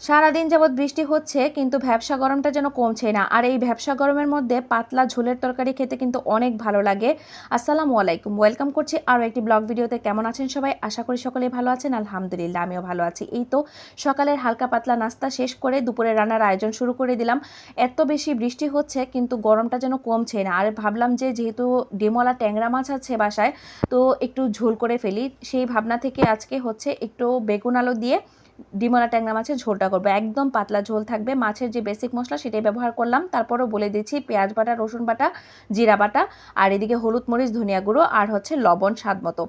সারাদিন যাবৎ বৃষ্টি হচ্ছে, কিন্তু ভ্যাবসা গরমটা যেন কমছে না। আর এই ভ্যাবসা গরমের মধ্যে পাতলা ঝোলের তরকারি খেতে কিন্তু অনেক ভালো লাগে। আসসালামু আলাইকুম। ওয়েলকাম করছি আরও একটি ব্লগ ভিডিওতে। কেমন আছেন সবাই? আশা করি সকলেই ভালো আছেন। আলহামদুলিল্লাহ, আমিও ভালো আছি। এই তো সকালের হালকা পাতলা নাস্তা শেষ করে দুপুরে রান্নার আয়োজন শুরু করে দিলাম। এত বেশি বৃষ্টি হচ্ছে, কিন্তু গরমটা যেন কমছে না। আর ভাবলাম যে যেহেতু ডিমলা ট্যাংরা মাছ আছে বাসায়, তো একটু ঝোল করে ফেলি। সেই ভাবনা থেকে আজকে হচ্ছে একটু বেগুন আলু দিয়ে ডিমলা ট্যাংরা মাছের ঝোলটা করব। একদম পাতলা ঝোল থাকবে। মাছের যে বেসিক মশলা সেটাই ব্যবহার করলাম। তারপরও বলে দিচ্ছি পেঁয়াজ বাটা, রসুন বাটা, জিরা বাটা আর এদিকে হলুদ মরিচ, ধনিয়া গুঁড়ো আর হচ্ছে লবণ স্বাদ মতো।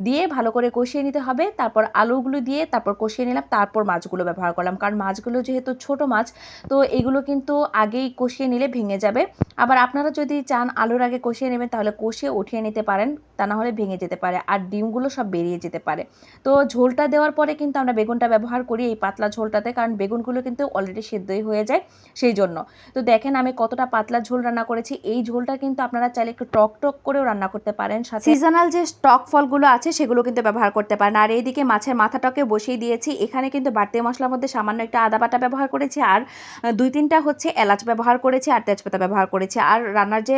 দিয়ে ভালো করে কষিয়ে নিতে হবে। তারপর আলুগুলো দিয়ে তারপর কষিয়ে নিলাম। তারপর মাছগুলো ব্যবহার করলাম। কারণ মাছগুলো যেহেতু ছোট মাছ, তো এগুলো কিন্তু আগেই কষিয়ে নিলে ভেঙে যাবে। আবার আপনারা যদি চান আলুর আগে কষিয়ে নেবেন, তাহলে কষিয়ে উঠিয়ে নিতে পারেন। তা না হলে ভেঙে যেতে পারে। আর ডিমগুলো সব বেরিয়ে যেতে পারে। তো ঝোলটা দেওয়ার পরে কিন্তু আমরা বেগুনটা ব্যবহার করি এই পাতলা ঝোলটাতে, কারণ বেগুনগুলো কিন্তু অলরেডি সেদ্ধই হয়ে যায় সেই জন্য তো দেখেন আমি কতটা পাতলা ঝোল রান্না করেছি। এই ঝোলটা কিন্তু আপনারা চাইলে একটু টক টক করেও রান্না করতে পারেন সিজনাল যে স্টক ফলগুলো আছে, সেগুলো কিন্তু ব্যবহার করতে পারেন। আর এইদিকে মাছের মাথাটাকে বসিয়ে দিয়েছি। এখানে কিন্তু বাড়তি মশলার মধ্যে সামান্য একটা আদা বাটা ব্যবহার করেছি, আর দুই তিনটা হচ্ছে এলাচ ব্যবহার করেছি, আর তেজপাতা ব্যবহার করেছি। আর রান্নার যে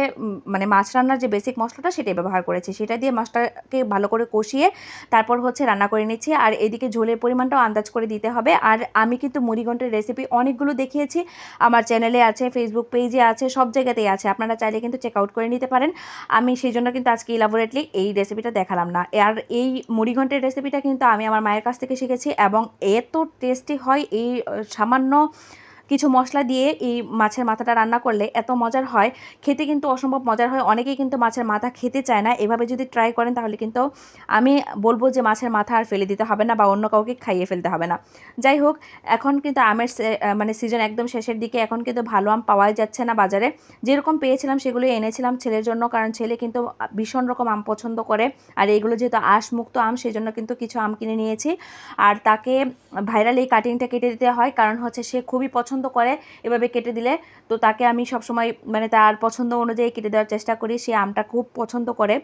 মানে মাছ রান্নার যে বেসিক মশলাটা, সেটাই ব্যবহার করেছি। সেটা দিয়ে মাছটাকে ভালো করে কষিয়ে তারপর হচ্ছে রান্না করে নিচ্ছি। আর এদিকে ঝোলের পরিমাণটাও আন্দাজ করে দিতে হবে। আর আমি কিন্তু মুড়িঘণ্টের রেসিপি অনেকগুলো দেখিয়েছি। আমার চ্যানেলে আছে ফেসবুক পেজে আছে, সব জায়গাতেই আছে। আপনারা চাইলে কিন্তু চেক আউট করে নিতে পারেন। আমি সেই জন্য কিন্তু আজকে ইলাবোরেটলি এই রেসিপিটা দেখালাম না। আর এই মুড়িঘণ্টের রেসিপিটা কিন্তু আমি আমার মায়ের কাছ থেকে শিখেছি এবং এত টেস্টি হয় এই, সামান্য কিছু মশলা দিয়ে এই মাছের মাথাটা রান্না করলে এত মজার হয়। খেতে কিন্তু অসম্ভব মজার হয়। অনেকেই কিন্তু মাছের মাথা খেতে চায় না। এভাবে যদি ট্রাই করেন তাহলে কিন্তু আমি বলব যে মাছের মাথা আর ফেলে দিতে হবে না বা অন্য কাউকে খাইয়ে ফেলতে হবে না। যাই হোক, এখন কিন্তু আমের মানে সিজন একদম শেষের দিকে। এখন কিন্তু ভালো আম পাওয়াই যাচ্ছে না বাজারে। যেরকম পেয়েছিলাম সেগুলো এনেছিলাম ছেলের জন্য, কারণ ছেলে কিন্তু ভীষণ রকম আম পছন্দ করে। আর এগুলো যেহেতু আঁশমুক্ত আম সেই জন্য কিন্তু কিছু আম কিনে নিয়েছি। আর তাকে ভাইরাল এই কাটিংটা কেটে দিতে হয়। কারণ হচ্ছে সে খুবই পছন্দ করে এভাবে কেটে দিলে। তো তাকে আমি সবসময় মানে তার পছন্দ অনুযায়ী কেটে দেওয়ার চেষ্টা করি। সে আমটা খুব পছন্দ করে।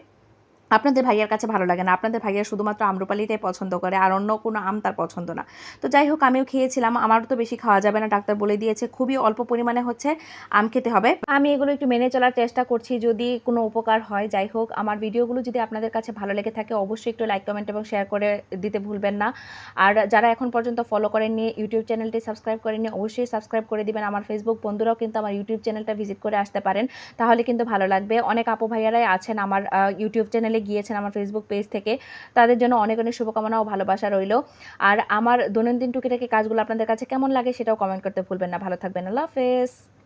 আপনাদের ভাইয়ার কাছে ভালো লাগে না। আপনাদের ভাইয়া শুধুমাত্র আম্রপালিটাই পছন্দ করে, আর অন্য কোনো আম তার পছন্দ না। তো যাই হোক, আমিও খেয়েছিলাম, আমারও তো বেশি খাওয়া যাবে না, ডাক্তার বলে দিয়েছে। খুবই অল্প পরিমাণে হচ্ছে আম খেতে হবে। আমি এগুলো একটু মেনে চলার চেষ্টা করছি, যদি কোনো উপকার হয়। যাই হোক, আমার ভিডিওগুলো যদি আপনাদের কাছে ভালো লেগে থাকে, অবশ্যই একটু লাইক কমেন্ট এবং শেয়ার করে দিতে ভুলবেন না। আর যারা এখন পর্যন্ত ফলো করেননি ইউটিউব চ্যানেলটি সাবস্ক্রাইব করেননি, অবশ্যই সাবস্ক্রাইব করে দিবেন। আমার ফেসবুক বন্ধুরাও কিন্তু আমার ইউটিউব চ্যানেলটা ভিজিট করে আসতে পারেন, তাহলে কিন্তু ভালো লাগবে। অনেক আপু ভাইয়ারাই আছেন আমার ইউটিউব চ্যানেলে গিয়েছেন আমার ফেসবুক পেজ থেকে। তাদের জন্য অনেক অনেক শুভকামনা ও ভালোবাসা রইল। আর আমার দৈনন্দিন টুকিটাকি কাজগুলো আপনাদের কাছে কেমন লাগে সেটাও কমেন্ট করতে ভুলবেন না। ভালো থাকবেন। আল্লাহ হাফেজ।